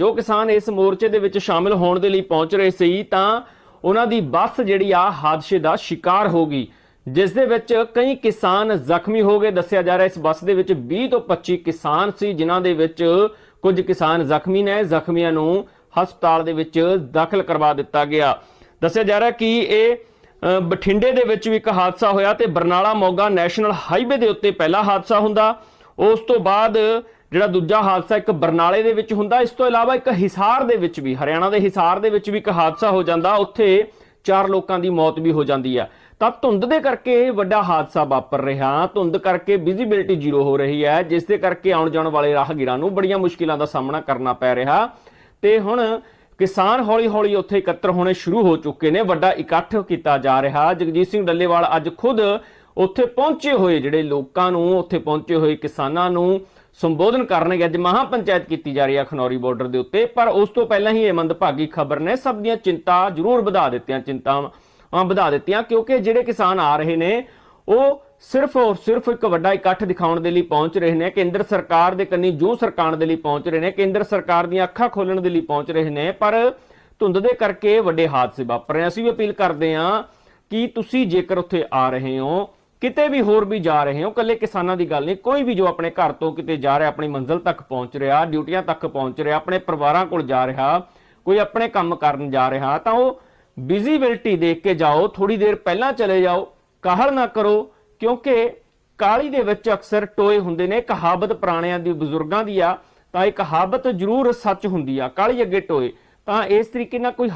ਜੋ ਕਿਸਾਨ ਇਸ ਮੋਰਚੇ ਦੇ ਵਿੱਚ ਸ਼ਾਮਿਲ ਹੋਣ ਦੇ ਲਈ ਪਹੁੰਚ ਰਹੇ ਸੀ, ਤਾਂ ਉਹਨਾਂ ਦੀ ਬੱਸ ਜਿਹੜੀ ਆ, ਹਾਦਸੇ ਦਾ ਸ਼ਿਕਾਰ ਹੋ ਗਈ। ਜਿਸ ਦੇ ਵਿੱਚ ਕਈ ਕਿਸਾਨ ਜ਼ਖਮੀ ਹੋ ਗਏ। ਦੱਸਿਆ ਜਾ ਰਿਹਾ, ਇਸ ਬੱਸ ਦੇ ਵਿੱਚ 20 ਤੋਂ 25 ਕਿਸਾਨ ਸੀ, ਜਿਨ੍ਹਾਂ ਦੇ ਵਿੱਚ ਕੁਝ ਕਿਸਾਨ ਜ਼ਖਮੀ ਨੇ। ਜ਼ਖਮੀਆਂ ਨੂੰ ਹਸਪਤਾਲ ਦੇ ਵਿੱਚ ਦਾਖਲ ਕਰਵਾ ਦਿੱਤਾ ਗਿਆ। ਦੱਸਿਆ ਜਾ ਰਿਹਾ ਕਿ ਇਹ ਬਠਿੰਡੇ ਦੇ ਵਿੱਚ ਵੀ ਇੱਕ ਹਾਦਸਾ ਹੋਇਆ ਤੇ ਬਰਨਾਲਾ ਮੋਗਾ ਨੈਸ਼ਨਲ ਹਾਈਵੇ ਦੇ ਉੱਤੇ ਪਹਿਲਾ ਹਾਦਸਾ ਹੁੰਦਾ। ਉਸ ਤੋਂ ਬਾਅਦ ਜਿਹੜਾ ਦੂਜਾ ਹਾਦਸਾ ਇੱਕ ਬਰਨਾਲੇ ਦੇ ਵਿੱਚ ਹੁੰਦਾ, ਇਸ ਤੋਂ ਇਲਾਵਾ ਇੱਕ ਹਿਸਾਰ ਦੇ ਵਿੱਚ ਵੀ, ਹਰਿਆਣਾ ਦੇ ਹਿਸਾਰ ਦੇ ਵਿੱਚ ਵੀ ਇੱਕ ਹਾਦਸਾ ਹੋ ਜਾਂਦਾ, ਉੱਥੇ ਚਾਰ ਲੋਕਾਂ ਦੀ ਮੌਤ ਵੀ ਹੋ ਜਾਂਦੀ ਆ ਤਾਂ ਧੁੰਦ ਦੇ ਕਰਕੇ ਵੱਡਾ ਹਾਦਸਾ ਵਾਪਰ ਰਿਹਾ। ਧੁੰਦ ਕਰਕੇ ਵਿਜ਼ਿਬਿਲਟੀ ਜ਼ੀਰੋ ਹੋ ਰਹੀ ਹੈ, ਜਿਸ ਦੇ ਕਰਕੇ ਆਉਣ ਜਾਣ ਵਾਲੇ ਰਾਹਗੀਰਾਂ ਨੂੰ ਬੜੀਆਂ ਮੁਸ਼ਕਿਲਾਂ ਦਾ ਸਾਹਮਣਾ ਕਰਨਾ ਪੈ ਰਿਹਾ। ਤੇ ਹੁਣ ਕਿਸਾਨ ਹੌਲੀ-ਹੌਲੀ ਉੱਥੇ ਇਕੱਤਰ ਹੋਣੇ ਸ਼ੁਰੂ ਹੋ ਚੁੱਕੇ ਨੇ, ਵੱਡਾ ਇਕੱਠ ਕੀਤਾ ਜਾ ਰਿਹਾ। ਜਗਜੀਤ ਸਿੰਘ ਡੱਲੇਵਾਲ ਅੱਜ ਖੁਦ ਉੱਥੇ ਪਹੁੰਚੇ ਹੋਏ, ਜਿਹੜੇ ਲੋਕਾਂ ਨੂੰ ਉੱਥੇ ਪਹੁੰਚੇ ਹੋਏ ਕਿਸਾਨਾਂ ਨੂੰ ਸੰਬੋਧਨ ਕਰਨਗੇ ਅੱਜ ਮਹਾ ਪੰਚਾਇਤ ਕੀਤੀ ਜਾ ਰਹੀ ਹੈ ਖਨੌਰੀ ਬਾਰਡਰ ਦੇ ਉੱਤੇ, ਪਰ ਉਸ ਤੋਂ ਪਹਿਲਾਂ ਹੀ ਇਹ ਮੰਦਭਾਗੀ ਖਬਰ ਨੇ ਸਭ ਦੀਆਂ ਚਿੰਤਾ ਜ਼ਰੂਰ ਵਧਾ ਦਿੱਤੀਆਂ, ਚਿੰਤਾਵਾਂ ਵਧਾ ਦਿੱਤੀਆਂ, ਕਿਉਂਕਿ ਜਿਹੜੇ ਕਿਸਾਨ ਆ ਰਹੇ ਨੇ, ਉਹ ਸਿਰਫ ਔਰ ਸਿਰਫ ਇੱਕ ਵੱਡਾ ਇਕੱਠ ਦਿਖਾਉਣ ਦੇ ਲਈ ਪਹੁੰਚ ਰਹੇ ਨੇ, ਕੇਂਦਰ ਸਰਕਾਰ ਦੇ ਕੰਨੀ ਜੂ ਸਰਕਾਣ ਦੇ ਲਈ ਪਹੁੰਚ ਰਹੇ ਨੇ, ਕੇਂਦਰ ਸਰਕਾਰ ਦੀਆਂ ਅੱਖਾਂ ਖੋਲਣ ਦੇ ਲਈ ਪਹੁੰਚ ਰਹੇ ਨੇ, ਪਰ ਧੁੰਦ ਦੇ ਕਰਕੇ ਵੱਡੇ ਹਾਦਸੇ ਵਾਪਰ ਰਹੇ ਅਸੀਂ ਵੀ ਅਪੀਲ ਕਰਦੇ ਹਾਂ ਕਿ ਤੁਸੀਂ ਜੇਕਰ ਉੱਥੇ ਆ ਰਹੇ ਹੋ ਕਿਤੇ ਵੀ ਹੋਰ ਵੀ ਜਾ ਰਹੇ ਹੋ ਕੱਲੇ ਕਿਸਾਨਾਂ ਦੀ ਗੱਲ ਨਹੀਂ, ਕੋਈ ਵੀ ਜੋ ਆਪਣੇ ਘਰ ਤੋਂ ਕਿਤੇ ਜਾ ਰਿਹਾ, ਆਪਣੀ ਮੰਜ਼ਿਲ ਤੱਕ ਪਹੁੰਚ ਰਿਹਾ, ਡਿਊਟੀਆਂ ਤੱਕ ਪਹੁੰਚ ਰਿਹਾ, ਆਪਣੇ ਪਰਿਵਾਰਾਂ ਕੋਲ ਜਾ ਰਿਹਾ, ਕੋਈ ਆਪਣੇ ਕੰਮ ਕਰਨ ਜਾ ਰਿਹਾ, ਤਾਂ ਉਹ ਵਿਜ਼ਿਬਿਲਟੀ ਦੇਖ ਕੇ ਜਾਓ ਥੋੜੀ ਦੇਰ ਪਹਿਲਾਂ ਚਲੇ ਜਾਓ, ਕਾਹਲ ਨਾ ਕਰੋ, ਕਿਉਂਕਿ ਕਾਲੀ ਦੇ ਵਿੱਚ ਅਕਸਰ ਟੋਏ ਹੁੰਦੇ ਨੇ ਕਹਾਵਤ ਪੁਰਾਣਿਆਂ ਦੀ, ਬਜ਼ੁਰਗਾਂ ਦੀ ਆ, ਤਾਂ ਇਹ ਕਹਾਵਤ ਜ਼ਰੂਰ ਸੱਚ ਹੁੰਦੀ ਆ ਕਾਲੀ ਅੱਗੇ ਟੋਏ, ਤਾਂ ਇਸ ਤਰੀਕੇ ਨਾਲ ਕੋਈ